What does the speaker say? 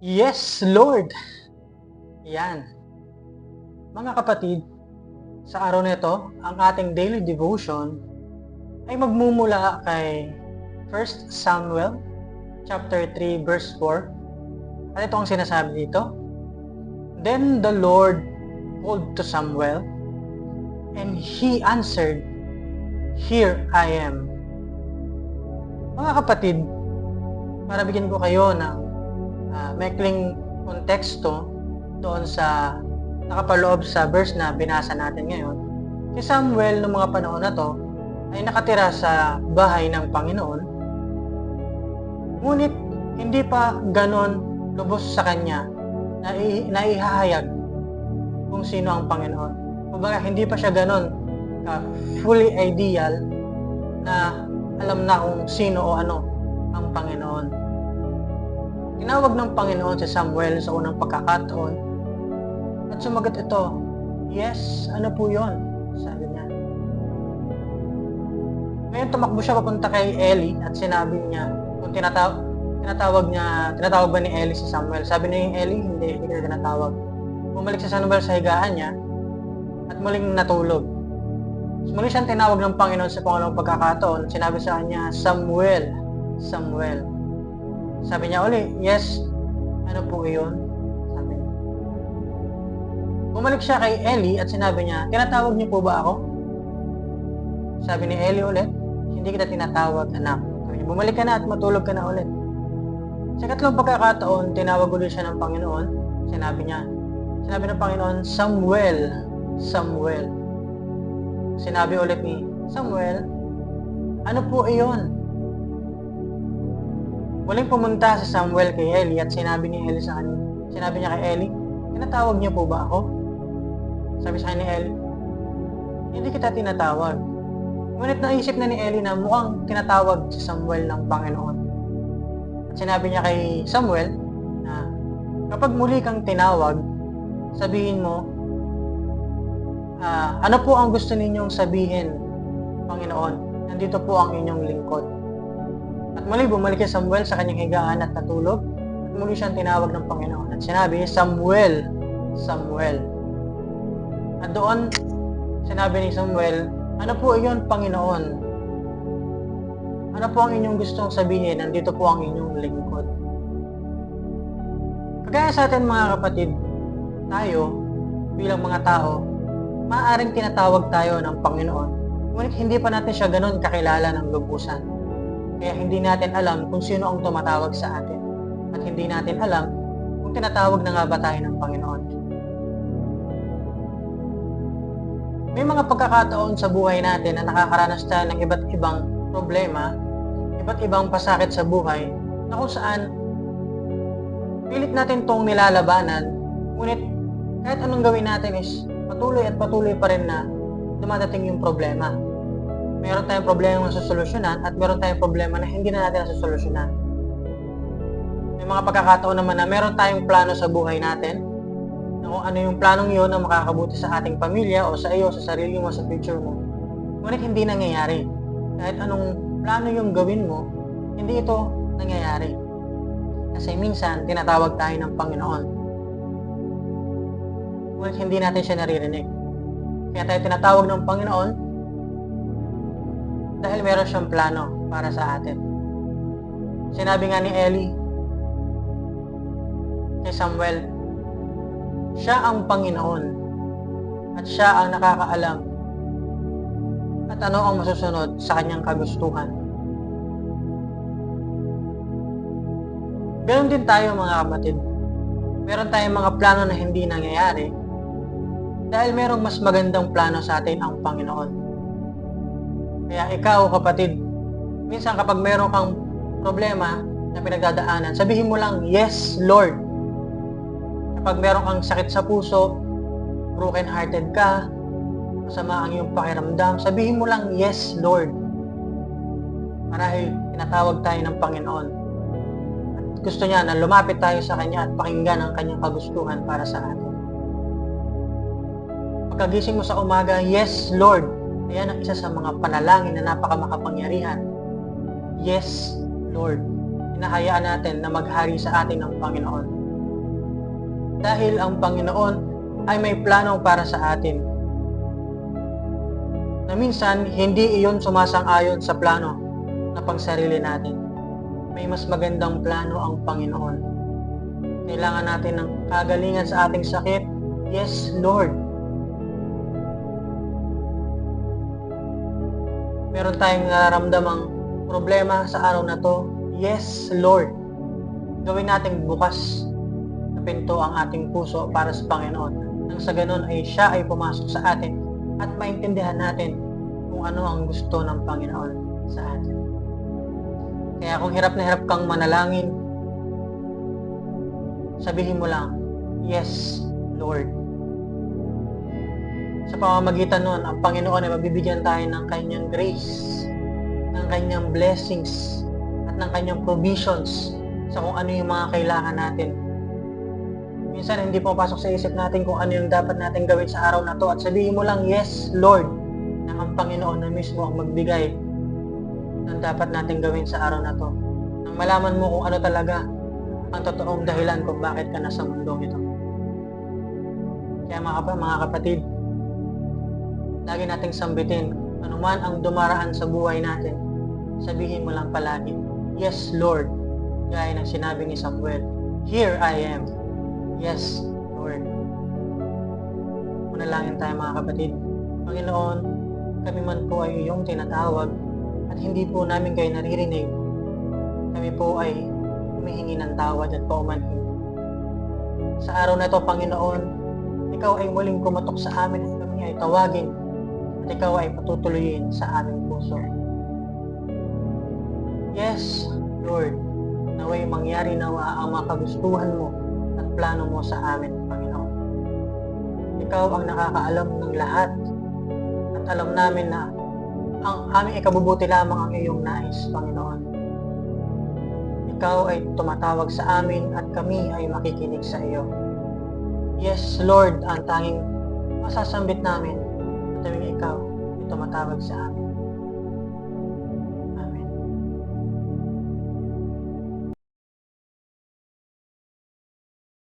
Yes, Lord! Yan. Mga kapatid, sa araw na ito, ang ating daily devotion ay magmumula kay 1 Samuel chapter 3 verse 4. At ito ang sinasabi dito. Then the Lord called to Samuel, and he answered, Here I am. Mga kapatid, para bigyan ko kayo ng uh, maikling konteksto doon sa nakapaloob sa verse na binasa natin ngayon, si Samuel noong mga panahon na to ay nakatira sa bahay ng Panginoon. Ngunit hindi pa ganon lubos sa kanya na naihahayag kung sino ang Panginoon. Kumbaga, hindi pa siya ganon ka fully ideal na alam na kung sino o ano ang Panginoon. Tinawag ng Panginoon si Samuel sa unang pagkakataon at sumagot ito, Yes, ano po yon? Sabi niya. Ngayon tumakbo siya papunta kay Eli at sinabi niya, kung tinatawag, tinatawag niya, tinatawag ba ni Eli si Samuel? Sabi yung Eli, hindi, hindi ka tinatawag. Bumalik si Samuel sa higaan niya at muling natulog. Muli siyang tinawag ng Panginoon sa pangalawang pagkakataon. Sinabi sa kanya, Samuel, Samuel. Sabi niya uli, yes, ano po iyon? Sabi niya. Bumalik siya kay Eli at sinabi niya, tinatawag niyo po ba ako? Sabi ni Eli ulit, hindi kita tinatawag, anak. Sabi niya, bumalik ka na at matulog ka na ulit. Sa katlong pagkakataon, tinawag ulit siya ng Panginoon. Sinabi niya, sinabi ng Panginoon, Samuel, Samuel. Sinabi ulit ni Samuel, ano po iyon? Muling pumunta si Samuel kay Eli at sinabi ni Eli sa kanya, sinabi niya kay Eli, tinatawag niyo po ba ako? Sabi sa ni Eli, hindi kita tinatawag. Ngunit naisip na ni Eli na mukhang tinatawag si Samuel ng Panginoon. At sinabi niya kay Samuel na kapag muli kang tinawag, sabihin mo, uh, ano po ang gusto ninyong sabihin, Panginoon? Nandito po ang inyong lingkod. At muli bumalik si Samuel sa kanyang higaan at natulog. At muli siyang tinawag ng Panginoon. At sinabi, Samuel, Samuel. At doon, sinabi ni Samuel, ano po iyon, Panginoon? Ano po ang inyong gustong sabihin? Nandito po ang inyong lingkod. Kagaya sa atin mga kapatid, tayo, bilang mga tao, maaaring tinatawag tayo ng Panginoon. Ngunit hindi pa natin siya ganun kakilala ng lubusan. Kaya hindi natin alam kung sino ang tumatawag sa atin. At hindi natin alam kung tinatawag na nga ba tayo ng Panginoon. May mga pagkakataon sa buhay natin na nakakaranas tayo ng iba't ibang problema, iba't ibang pasakit sa buhay, na kung saan pilit natin tong nilalabanan, ngunit kahit anong gawin natin is patuloy at patuloy pa rin na dumadating yung problema. Meron tayong problema na susolusyonan at meron tayong problema na hindi na natin nasusolusyonan. May mga pagkakataon naman na meron tayong plano sa buhay natin na kung ano yung planong yun na makakabuti sa ating pamilya o sa iyo, sa sarili mo, sa future mo. Ngunit hindi nangyayari. Kahit anong plano yung gawin mo, hindi ito nangyayari. Kasi minsan, tinatawag tayo ng Panginoon. Ngunit hindi natin siya naririnig. Kaya tayo tinatawag ng Panginoon dahil meron siyang plano para sa atin. Sinabi nga ni Eli kay Samuel, siya ang Panginoon at siya ang nakakaalam at ano ang masusunod sa kanyang kagustuhan. Ganon din tayo mga kapatid. Meron tayong mga plano na hindi nangyayari dahil merong mas magandang plano sa atin ang Panginoon. Kaya ikaw kapatid, minsan kapag meron kang problema na pinagdadaanan, sabihin mo lang, Yes, Lord. Kapag meron kang sakit sa puso, broken-hearted ka, masama ang iyong pakiramdam, sabihin mo lang, Yes, Lord. Marahil tinatawag tayo ng Panginoon. At gusto niya na lumapit tayo sa Kanya at pakinggan ang Kanyang kagustuhan para sa atin. Pagkagising mo sa umaga, Yes, Lord. Ayan ang isa sa mga panalangin na napakamakapangyarihan. Yes, Lord. Hinahayaan natin na maghari sa atin ng Panginoon. Dahil ang Panginoon ay may plano para sa atin. Na minsan, hindi iyon sumasang-ayon sa plano na pangsarili natin. May mas magandang plano ang Panginoon. Kailangan natin ng kagalingan sa ating sakit. Yes, Lord. Meron tayong nararamdamang problema sa araw na to. Yes, Lord. Gawin nating bukas na pinto ang ating puso para sa Panginoon. Nang sa ganun ay siya ay pumasok sa atin at maintindihan natin kung ano ang gusto ng Panginoon sa atin. Kaya kung hirap na hirap kang manalangin, sabihin mo lang, Yes, Lord. Sa pamamagitan nun, ang Panginoon ay mabibigyan tayo ng kanyang grace, ng kanyang blessings, at ng kanyang provisions sa kung ano yung mga kailangan natin. Minsan hindi pumapasok sa isip natin kung ano yung dapat natin gawin sa araw na to at sabihin mo lang, Yes, Lord, na ang Panginoon na mismo ang magbigay ng dapat natin gawin sa araw na to. Nang malaman mo kung ano talaga ang totoong dahilan kung bakit ka nasa mundong ito. Kaya mga, mga kapatid, lagi nating sambitin, anuman ang dumaraan sa buhay natin, sabihin mo lang palagi, Yes, Lord, gaya ng sinabi ni Samuel, Here I am. Yes, Lord. Manalangin tayo mga kapatid. Panginoon, kami man po ay iyong tinatawag at hindi po namin kayo naririnig. Kami po ay humihingi ng tawad at paumanhin. Sa araw na ito, Panginoon, ikaw ay muling kumatok sa amin at kami ay tawagin at ikaw ay patutuloyin sa aming puso. Yes, Lord, naway mangyari nawa ang mga kagustuhan mo at plano mo sa amin, Panginoon. Ikaw ang nakakaalam ng lahat at alam namin na ang aming ikabubuti lamang ang iyong nais, Panginoon. Ikaw ay tumatawag sa amin at kami ay makikinig sa iyo. Yes, Lord, ang tanging masasambit namin at aming ikaw ay tumatawag sa amin.